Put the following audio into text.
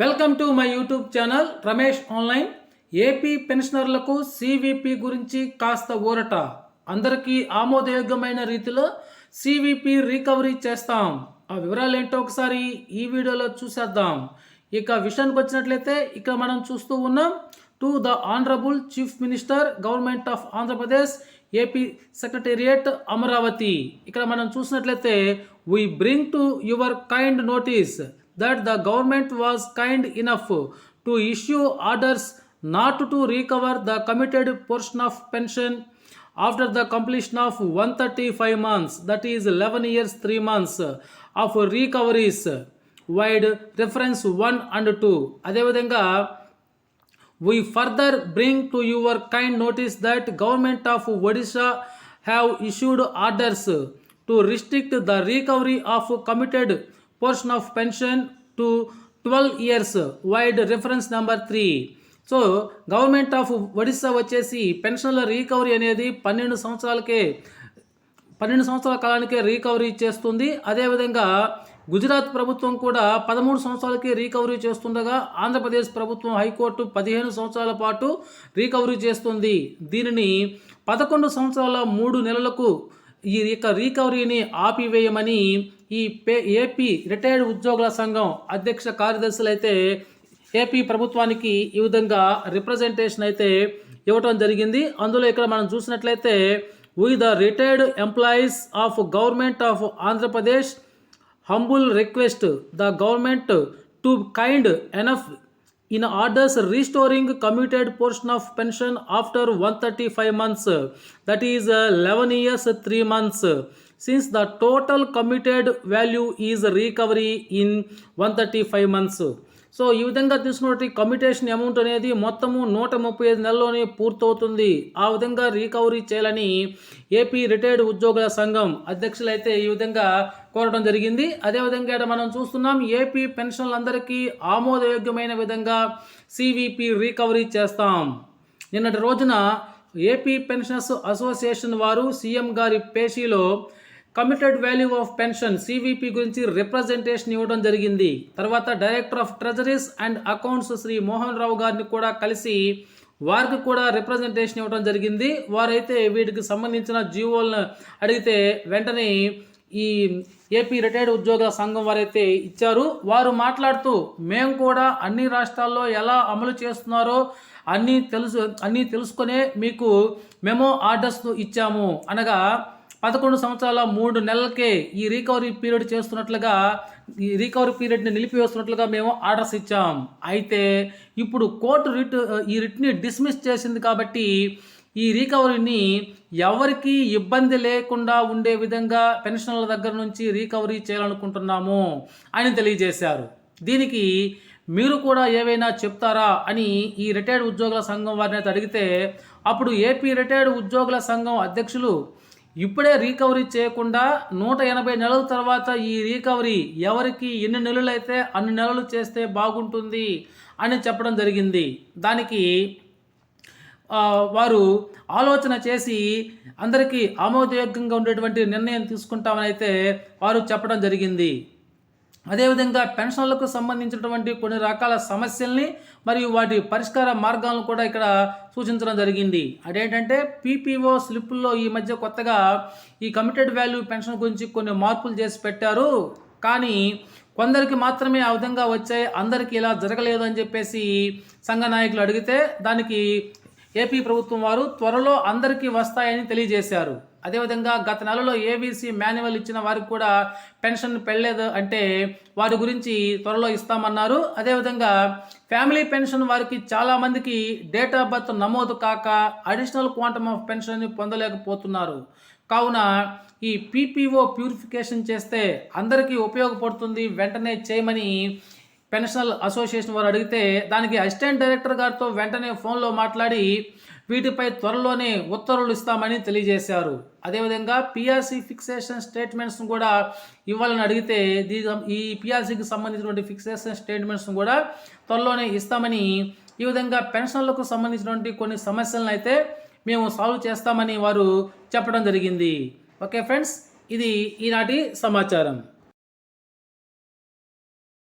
Welcome to my YouTube channel Ramesh online AP పెన్షనర్లకు CVP గురించి కాస్త ఊరట. అందరికీ ఆమోదయోగ్యమైన రీతిలో సివిపి రికవరీ చేస్తాం. ఆ వివరాలు ఏంటో ఒకసారి ఈ వీడియోలో చూసేద్దాం. ఇక విషయానికి వచ్చినట్లయితే ఇక్కడ మనం చూస్తూ ఉన్నాం. To the honourable chief minister government of Andhra Pradesh AP secretariat Amaravati ఇక్కడ మనం చూసినట్లయితే we bring to your kind notice that the government was kind enough to issue orders not to recover the committed portion of pension after the completion of 135 months, that is 11 years 3 months of recoveries, wide reference 1 and 2. Adevadanga, we further bring to your kind notice that government of Odisha have issued orders to restrict the recovery of committed portion of pension to 12 years. Wide reference number 3 so government of Odisha వచ్చేసి పెన్షన్ల recovery అనేది పన్నెండు సంవత్సరాలకే పన్నెండు సంవత్సరాల కాలానికే recovery చేస్తుంది. అదేవిధంగా గుజరాత్ ప్రభుత్వం కూడా పదమూడు సంవత్సరాలకి రీకవరీ చేస్తుండగా ఆంధ్రప్రదేశ్ ప్రభుత్వం హైకోర్టు పదిహేను సంవత్సరాల పాటు రీకవరీ చేస్తుంది. దీనిని పదకొండు సంవత్సరాల మూడు నెలలకు ఈ యొక్క రీకవరీని ఆపివేయమని ఈ పే ఏపీ రిటైర్డ్ ఉద్యోగుల సంఘం అధ్యక్ష కార్యదర్శులు అయితే ఏపీ ప్రభుత్వానికి ఈ విధంగా రిప్రజెంటేషన్ అయితే ఇవ్వటం జరిగింది. అందులో ఇక్కడ మనం చూసినట్లయితే we the retired employees of government of Andhra Pradesh humble request the government to kind enough in orders restoring commuted portion of pension after one thirty five months that is eleven years three months since the total committed value is recovery in one thirty five months so ఈ విధంగా తీసుకున్నటువంటి commutation amount అనేది మొత్తము నూట ముప్పై ఐదు నెలల్లోనే పూర్తవుతుంది. ఆ విధంగా రీకవరీ చేయాలని ఏపీ రిటైర్డ్ ఉద్యోగుల సంఘం అధ్యక్షులు అయితే ఈ విధంగా కోరడం జరిగింది. అదేవిధంగా ఇక్కడ మనం చూస్తున్నాం ఏపీ పెన్షన్లందరికీ ఆమోదయోగ్యమైన విధంగా సివిపి రీకవరీ చేస్తాం. నిన్నటి రోజున ఏపీ పెన్షనర్స్ అసోసియేషన్ వారు సీఎం గారి పేషీలో committed value of pension CVP గురించి రిప్రజెంటేషన్ ఇవ్వడం జరిగింది. తర్వాత director of treasuries and accounts Shri Mohan Rao గారిని కూడా కలిసి వారికి కూడా రిప్రజెంటేషన్ ఇవ్వడం జరిగింది. వారైతే వీటికి సంబంధించిన జీవోలను అడిగితే వెంటనే ఈ ఏపీ రిటైర్డ్ ఉద్యోగుల సంఘం వారైతే ఇచ్చారు. వారు మాట్లాడుతూ మేము కూడా అన్ని రాష్ట్రాల్లో ఎలా అమలు చేస్తున్నారో అన్నీ తెలుసు అన్నీ తెలుసుకునే మీకు మేము ఆర్డర్స్ ఇచ్చాము. అనగా పదకొండు సంవత్సరాల మూడు నెలలకే ఈ రికవరీ పీరియడ్ చేస్తున్నట్లుగా ఈ రికవరీ పీరియడ్ని నిలిపివేస్తున్నట్లుగా మేము ఆర్డర్స్ ఇచ్చాం. అయితే ఇప్పుడు కోర్టు రిట్ ఈ రిట్ని డిస్మిస్ చేసింది కాబట్టి ఈ రికవరీని ఎవరికి ఇబ్బంది లేకుండా ఉండే విధంగా పెన్షన్ల దగ్గర నుంచి రికవరీ చేయాలనుకుంటున్నాము అని తెలియజేశారు. దీనికి మీరు కూడా ఏవైనా చెప్తారా అని ఈ రిటైర్డ్ ఉద్యోగుల సంఘం వారిని అడిగితే అప్పుడు ఏపీ రిటైర్డ్ ఉద్యోగుల సంఘం అధ్యక్షులు ఇప్పుడే రీకవరీ చేయకుండా నూట ఎనభై నెలల తర్వాత ఈ రీకవరీ ఎవరికి ఎన్ని నెలలు అయితే అన్ని నెలలు చేస్తే బాగుంటుంది అని చెప్పడం జరిగింది. దానికి వారు ఆలోచన చేసి అందరికీ ఆమోదయోగ్యంగా ఉండేటువంటి నిర్ణయం తీసుకుంటామని అయితే వారు చెప్పడం జరిగింది. అదేవిధంగా పెన్షన్లకు సంబంధించినటువంటి కొన్ని రకాల సమస్యల్ని మరియు వాటి పరిష్కార మార్గాలను కూడా ఇక్కడ సూచించడం జరిగింది. అదేంటంటే పీపీఓ స్లిప్పుల్లో ఈ మధ్య కొత్తగా ఈ కమిటెడ్ వాల్యూ పెన్షన్ గురించి కొన్ని మార్పులు చేసి పెట్టారు. కానీ కొందరికి మాత్రమే ఆ విధంగా వచ్చాయి అందరికీ ఇలా జరగలేదు అని చెప్పేసి సంఘ నాయకులు అడిగితే దానికి ఏపీ ప్రభుత్వం వారు త్వరలో అందరికీ వస్తాయని తెలియజేశారు. అదేవిధంగా గత నెలలో ఏబీసీ మాన్యువల్ ఇచ్చిన వారికి కూడా పెన్షన్ పెళ్ళలేదు అంటే వారి గురించి త్వరలో ఇస్తామన్నారు. అదేవిధంగా ఫ్యామిలీ పెన్షన్ వారికి చాలామందికి డేట్ ఆఫ్ బర్త్ నమోదు కాక అడిషనల్ క్వాంటమ్ ఆఫ్ పెన్షన్ పొందలేకపోతున్నారు. కావున ఈ పీపీఓ ప్యూరిఫికేషన్ చేస్తే అందరికీ ఉపయోగపడుతుంది వెంటనే చేయమని పెన్షనల్ అసోసియేషన్ వారు అడిగితే దానికి అసిస్టెంట్ డైరెక్టర్ గారితో వెంటనే ఫోన్లో మాట్లాడి వీటిపై త్వరలోనే ఉత్తర్వులు ఇస్తామని తెలియజేశారు. అదేవిధంగా పిఆర్సీ ఫిక్సేషన్ స్టేట్మెంట్స్ను కూడా ఇవ్వాలని అడిగితే ఈ పిఆర్సీకి సంబంధించినటువంటి ఫిక్సేషన్ స్టేట్మెంట్స్ను కూడా త్వరలోనే ఇస్తామని ఈ విధంగా పెన్షన్లకు సంబంధించినటువంటి కొన్ని సమస్యలను అయితే మేము సాల్వ్ చేస్తామని వారు చెప్పడం జరిగింది. ఓకే ఫ్రెండ్స్ ఇది ఈనాటి సమాచారం.